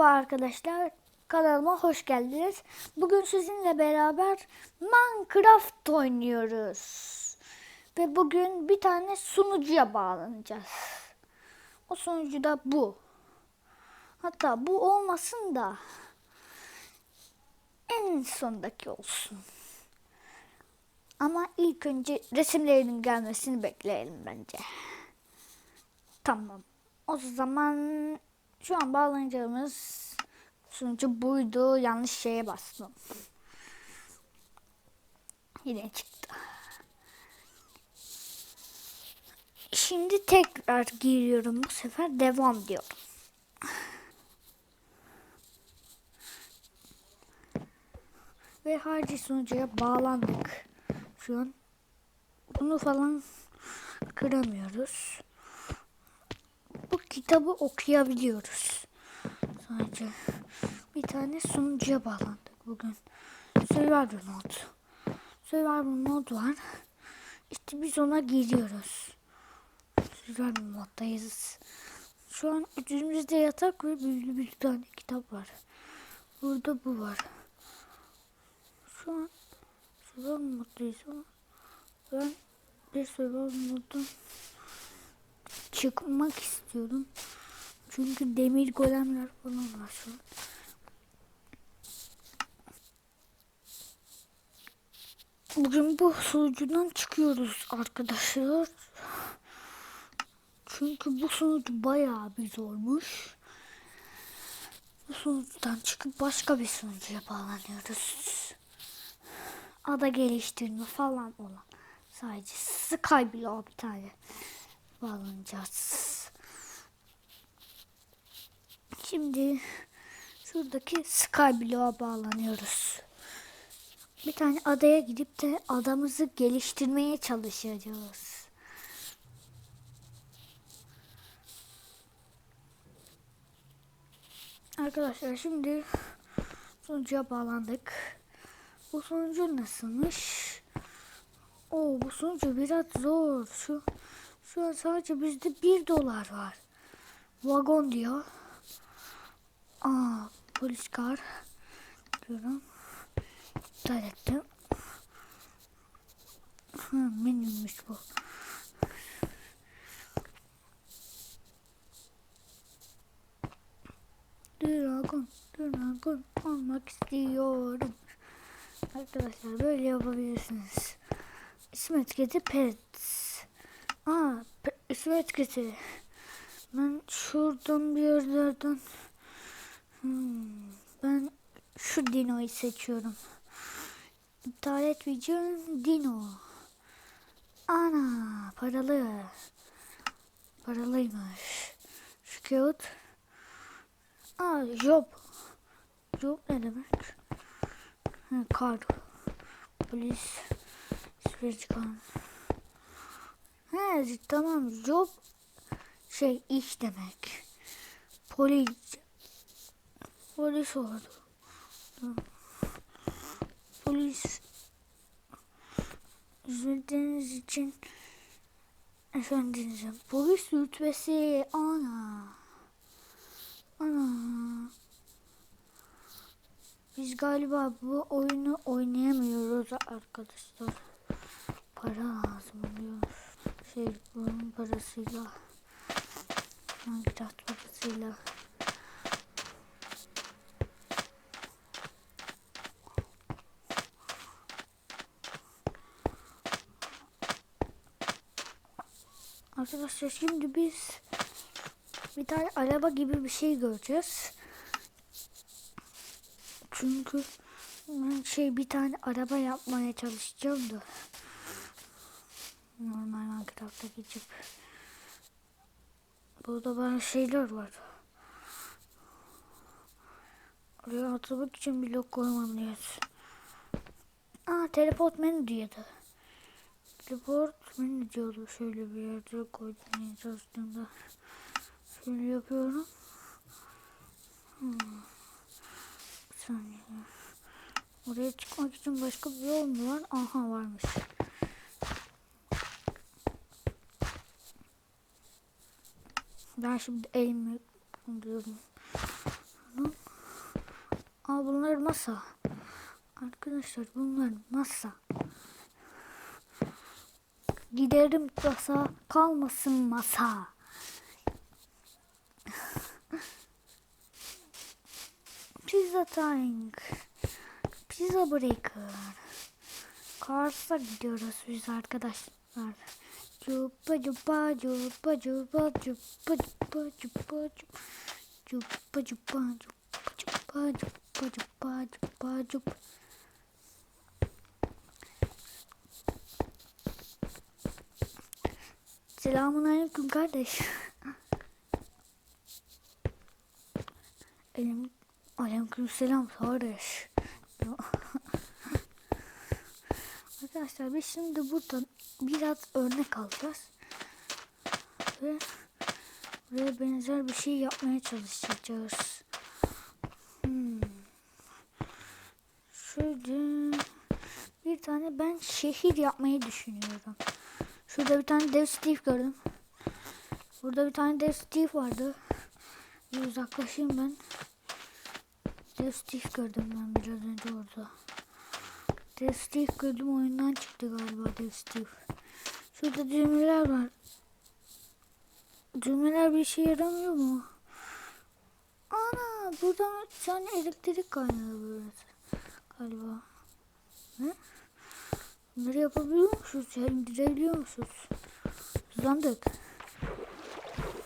Merhaba arkadaşlar. Kanalıma hoş geldiniz. Bugün sizinle beraber Minecraft oynuyoruz. Ve bugün bir tane sunucuya bağlanacağız. O sunucu da bu. Hatta bu olmasın da en sondaki olsun. Ama ilk önce resimlerinin gelmesini bekleyelim bence. Tamam. O zaman şu an bağlanacağımız sunucu buydu. Yanlış şeye bastım. Yine çıktı. Şimdi tekrar giriyorum. Bu sefer devam diyorum. Ve harcı sunucuya bağlandık. Şu an bunu falan kıramıyoruz bu kitabı okuyabiliyoruz. Sadece bir tane sunucuya bağlandık bugün. Survivor Mode. Survivor Mode var. İşte biz ona giriyoruz. Survivor Mode'dayız. Şu an üstümüzde yatak ve büyülü bir tane kitap var. Burada bu var. Şu an Survivor Mode'dayız ama ben bir Survivor Mode'dan çıkmak istiyorum. Çünkü demir golemler falan var şu an. Bugün bu sunucudan çıkıyoruz arkadaşlar. Çünkü bu sunucu bayağı bir zormuş. Bu sunucudan çıkıp başka bir sunucuya bağlanıyoruz. Ada geliştirme falan olan. Sadece Sky bile o bir tane bağlanacağız. Şimdi şuradaki Skyblock'a bağlanıyoruz. Bir tane adaya gidip de adamızı geliştirmeye çalışacağız. Arkadaşlar şimdi sunucuya bağlandık. Bu sunucu nasılmış? Oo bu sunucu biraz zor. Şu şu an sadece bizde bir dolar var. Vagon diyor. Aa polis kar. Diyorum. İptal ettim. Hı, menüymüş bu. Dragon, dragon olmak istiyorum. Arkadaşlar böyle yapabilirsiniz. İsim etiketi pets. Aa, isim etiketi. Ben şuradan bir yerlerden hmm, ben şu Dino'yu seçiyorum. İptal et video Dino. Ana paralı. Paralıymış. Şu kağıt. Aa job. Job ne demek? Ha, kar. Polis. Çıkan. He tamam job şey iş demek. Polis polis oldu. Polis izlediğiniz için efendinizim. Polis rütbesi ana. Ana. Biz galiba bu oyunu oynayamıyoruz arkadaşlar. Para lazım oluyor. Şey bunun parasıyla. Minecraft parasıyla. Arkadaşlar şimdi biz bir tane araba gibi bir şey göreceğiz. Çünkü ben şey bir tane araba yapmaya çalışacağım da. Normal Minecraft'a geçip. Burada bazı şeyler var. Oraya atlamak için blok koymam lazım. Aa teleport menü diyordu. Teleport menü diyordu. Şöyle bir yerde koymaya çalıştığımda. Şöyle yapıyorum. Hmm. Bir saniye. Oraya çıkmak için başka bir yol mu var? Aha varmış. Ben şimdi elimi diyorum. Aa bunlar masa. Arkadaşlar bunlar masa. Giderim masa kalmasın masa. Pizza tank. Pizza breaker. Kars'a gidiyoruz biz arkadaşlar. Cupa cupa cupa cupa cupa cupa cupa cupa cupa cupa cupa cupa cupa cupa Selamun aleyküm kardeş. Aleyküm selam kardeş. Arkadaşlar biz şimdi buradan biraz örnek alacağız. Ve buraya benzer bir şey yapmaya çalışacağız. Hmm. Bir tane ben şehir yapmayı düşünüyorum. Şurada bir tane dev Steve gördüm. Burada bir tane dev Steve vardı. Bir uzaklaşayım ben. Dev Steve gördüm ben biraz önce orada. Dev Steve gördüm oyundan çıktı galiba Dev Steve. Şurada düğmeler var. Düğmeler bir şey yaramıyor mu? Ana buradan tane elektrik kaynağı burası. Galiba. Ne? Bunları yapabiliyor musunuz? Ya indirebiliyor musunuz? Hızlandık.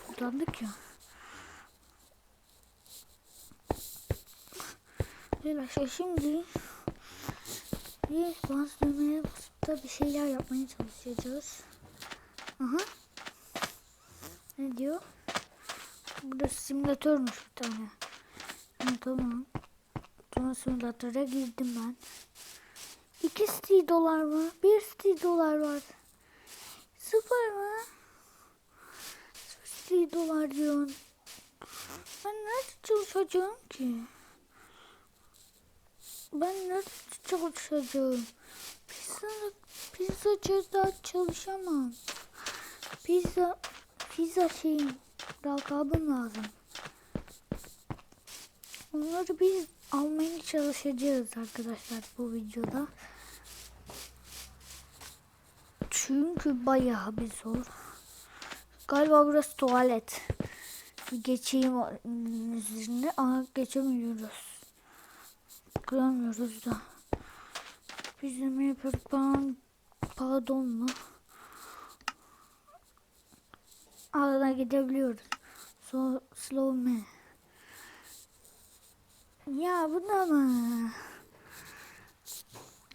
Hızlandık ya. Arkadaşlar şimdi bir bazı düğmeye basıp da bir şeyler yapmaya çalışacağız. Aha. Ne diyor? Burada simülatörmüş bir tane. Ha, tamam. Sonra simülatöre girdim ben. 2 sti dolar mı? 1 sti dolar var. Sıfır mı? Sıfır sti dolar diyorsun. Ben nerede çalışacağım ki? Ben nerede çalışacağım? Pizza, pizzacıda çalışamam. Pizza, pizza şeyim, lakabım lazım. Onları biz almaya çalışacağız arkadaşlar bu videoda. Çünkü bayağı bir zor. Galiba burası tuvalet. Geçeyim üzerine. Aa geçemiyoruz. Kıramıyoruz da. Bizim yapıyoruz falan. Pardon mu? Arada gidebiliyoruz. So, slow me. Ya bu da mı?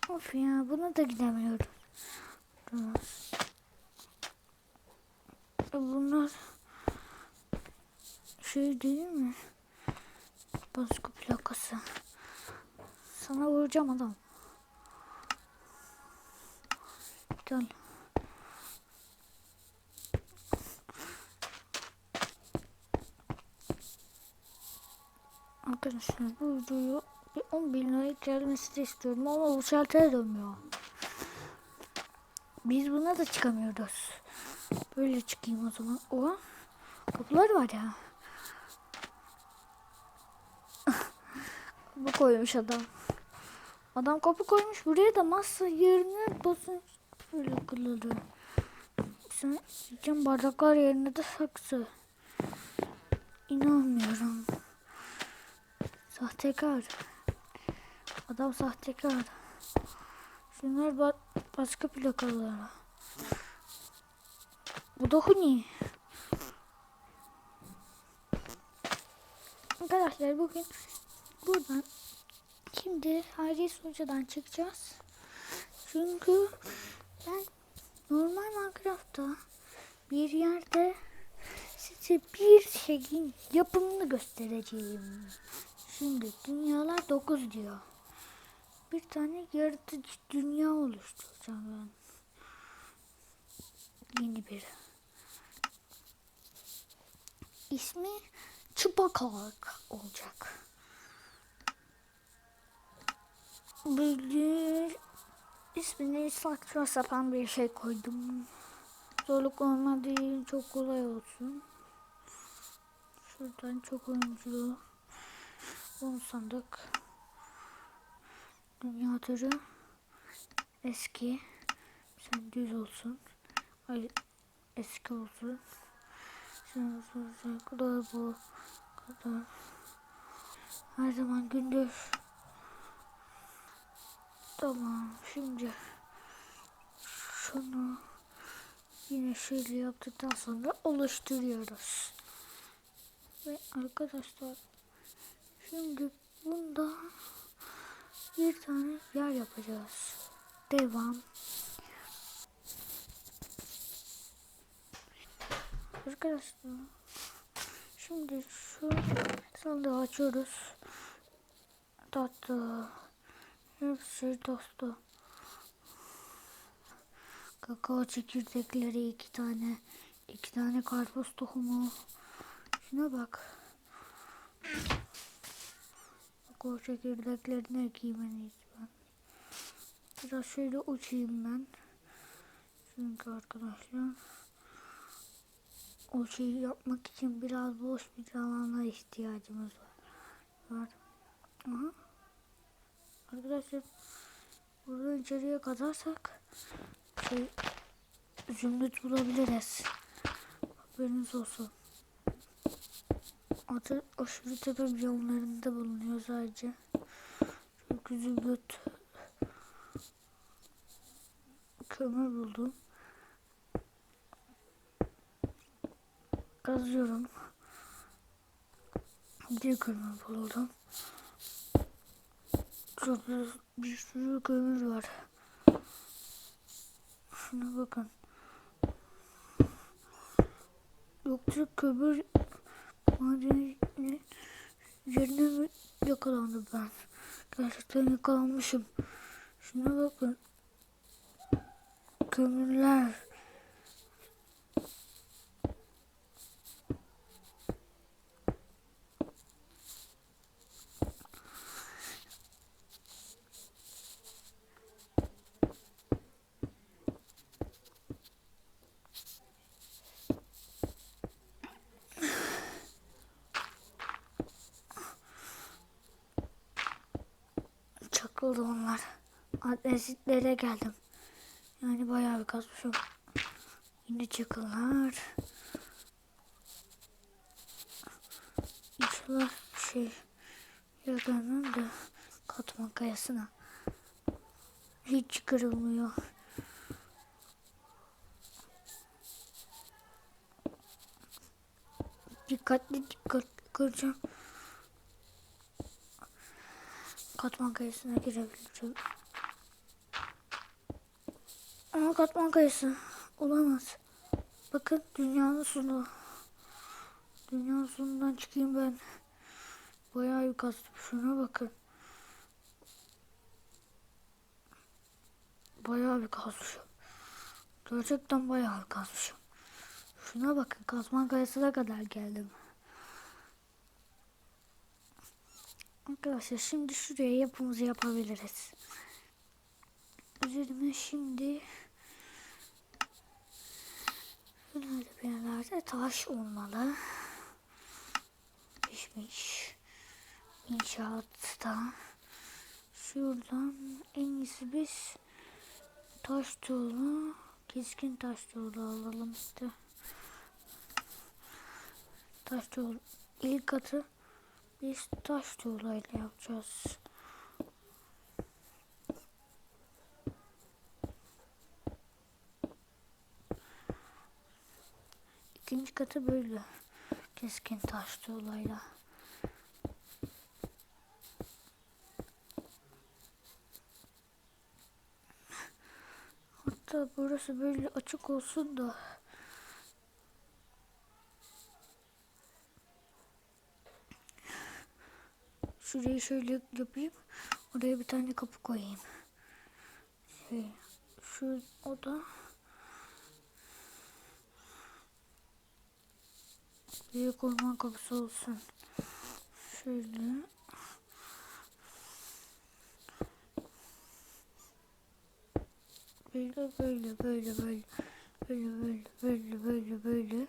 Of ya buna da gidemiyorum. Bunlar şey değil mi? Baskı plakası. Sana vuracağım adam. Gel. Arkadaşlar bu videoyu bir 10 bin lira gelmesini istiyorum ama bu şaltere dönmüyor. Biz buna da çıkamıyoruz. Böyle çıkayım o zaman. O kapılar var ya. Bu koymuş adam. Adam kapı koymuş buraya da masa yerine basın böyle akıllıdır. Sen içen bardaklar yerine de saksı. İnanmıyorum. Sahtekar. Adam sahtekar. Şunlar ba başka plakalar. Bu da Huni. Arkadaşlar bugün buradan şimdi harici sunucudan çıkacağız. Çünkü ben normal Minecraft'ta bir yerde size bir şeyin yapımını göstereceğim. Şimdi dünyalar 9 diyor. Bir tane yaratıcı dünya oluşturacağım ben. Yeni bir. İsmi Çıpakalk olacak. Bir ismini saçma sapan bir şey koydum. Zorluk olmadığı çok kolay olsun. Şuradan çok oyuncu. 10 sandık. Dünya turu eski. Sen düz olsun. Ay eski olsun. Sen olsun. kadar bu kadar. Her zaman gündüz. Tamam şimdi şunu yine şöyle yaptıktan sonra oluşturuyoruz. Ve arkadaşlar şimdi bunda bir tane yer yapacağız. Devam. Arkadaşlar şimdi şu sandığı açıyoruz. Tatlı. Hepsi tatlı. Kakao çekirdekleri iki tane. iki tane karpuz tohumu. Şuna bak. Kakao çekirdeklerini ekeyim ben. Biraz şöyle uçayım ben. Çünkü arkadaşlar o şeyi yapmak için biraz boş bir alana ihtiyacımız var. Aha. Arkadaşlar burada içeriye kazarsak şey zümrüt bulabiliriz. Haberiniz olsun. Adı aşırı tepe biyomlarında bulunuyor sadece. Çünkü zümrüt kömür buldum. Kazıyorum. Bir kömür buldum. Çok bir sürü kömür var. Şuna bakın. Yoksa kömür madeni yerine mi yakalandım ben? Gerçekten yakalanmışım. Şuna bakın. Kömürler. Çakıldı onlar. Adresitlere geldim. Yani bayağı bir kazmışım. Yine çakıllar. İnşallah şey yalanın da katman kayasına. Hiç kırılmıyor. Dikkatli dikkatli kıracağım. Katman kayasına girebileceğim. Ama katman kayası olamaz. Bakın dünyanın sonu. Dünyanın sonundan çıkayım ben. Bayağı astım. Şuna bakın. Bayağı bir kazmışım. Gerçekten bayağı bir kazmışım. Şuna bakın kazman kayasına kadar geldim. Arkadaşlar şimdi şuraya yapımızı yapabiliriz. Üzerime şimdi Şöyle bir yerlerde taş olmalı. Pişmiş. İnşaatta. Şuradan en iyisi biz taş tuğlu, keskin taş tuğlu alalım işte. Taş tuğlu. İlk katı biz taş tuğlayla yapacağız. İkinci katı böyle. Keskin taş tuğlayla. Hatta burası böyle açık olsun da Şurayı şöyle yapayım. Oraya bir tane kapı koyayım. Şey, şu oda büyük orman kapısı olsun. Şöyle böyle böyle böyle böyle böyle böyle böyle böyle böyle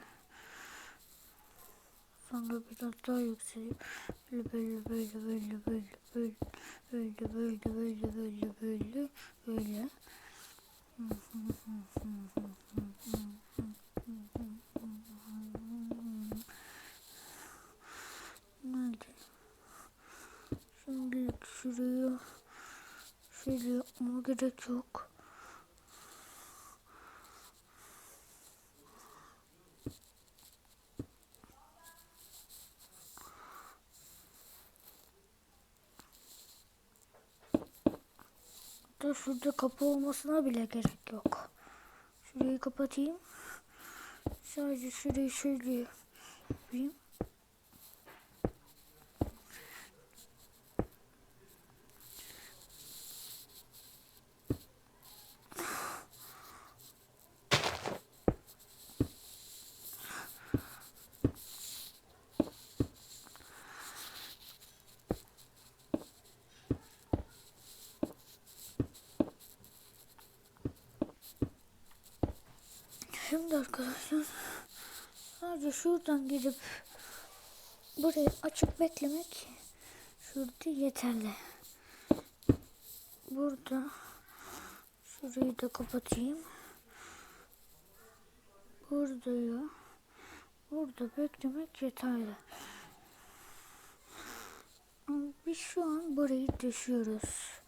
Sonra biraz daha yükseliyor. Böyle böyle böyle böyle böyle böyle böyle böyle böyle böyle böyle böyle. Nerede? Şimdilik şuraya şöyle yapmama gerek yok. Da şurada kapı olmasına bile gerek yok. Şurayı kapatayım. Sadece şurayı şöyle yapayım. Şimdi arkadaşlar sadece şuradan gidip burayı açıp beklemek şurada yeterli. Burada şurayı da kapatayım. Burada ya. Burada beklemek yeterli. Biz şu an burayı düşüyoruz.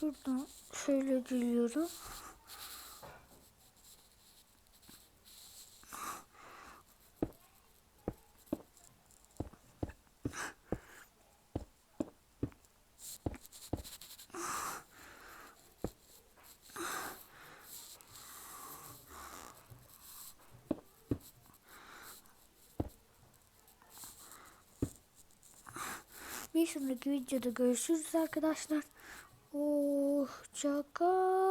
Şuradan şöyle geliyorum. Bir sonraki videoda görüşürüz arkadaşlar. 这个